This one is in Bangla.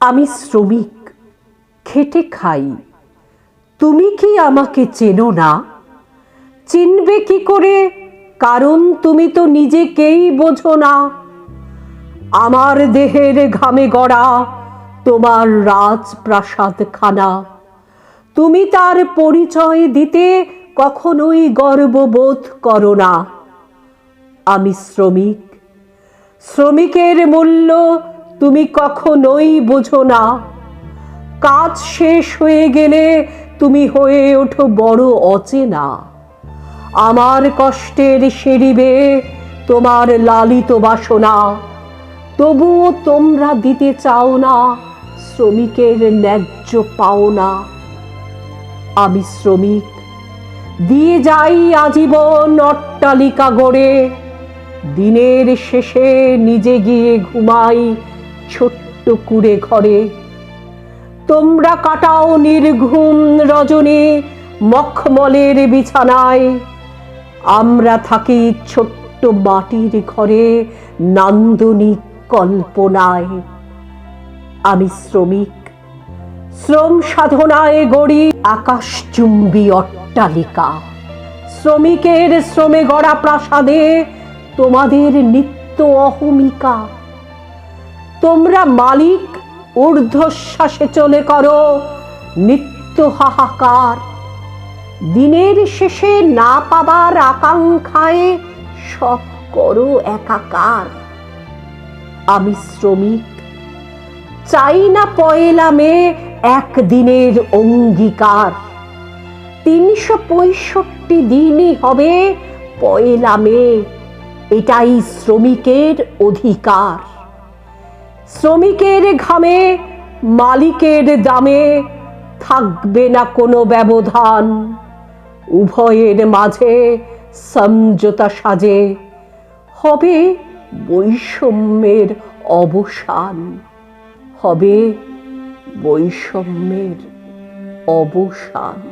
আমি শ্রমিক, খেটে খাই। তুমি কি আমাকে চেনো না? চিনবে কি করে? কারণ তুমি তো নিজেকেই বোঝো না। আমার দেহের ঘামে গড়া তোমার রাজপ্রাসাদ খানা তুমি তার পরিচয় দিতে কখনোই গর্ববোধ করো না। আমি শ্রমিক। শ্রমিকের মূল্য তুমি কখনোই বোঝো না। কাজ শেষ হয়ে গেলে তুমি হয়ে ওঠো বড় অচেনা। আমার কষ্টের সেরিবে তোমার লালিত বাসনা। তবুও তোমরা দিতে চাও না, শ্রমিকের ন্যায্য পাওনা আমি শ্রমিক, দিয়ে যাই আজীবন অট্টালিকা গড়ে। দিনের শেষে নিজে গিয়ে ঘুমাই ছোট্ট কুড়ে ঘরে। তোমরা কাটাও নির্ঘুম রজনী মখমলের বিছানায়। আমরা থাকি ছোট্ট মাটির ঘরে নান্দনিক কল্পনায়। আমি শ্রমিক, শ্রম সাধনায় গড়ি আকাশচুম্বী অট্টালিকা। শ্রমিকের শ্রমে গড়া প্রাসাদে তোমাদের নিত্য অহমিকা তোমরা মালিক ঊর্ধ্বশ্বাসে চলে করো, নিত্য হাহাকার। দিনের শেষে না পাবার আকাঙ্ক্ষায় সব করো একাকার। আমি শ্রমিক, চাই না পয়লা মে একদিনের অঙ্গীকার। তিনশো পঁয়ষট্টি দিনই হবে পয়লা মে, এটাই শ্রমিকের অধিকার। শ্রমিকের ঘামে, মালিকের দামে থাকবে না কোনো ব্যবধান। উভয়ের মাঝে সমঝোতা সাজে, হবে বৈষম্যের অবসান। হবে বৈষম্যের অবসান।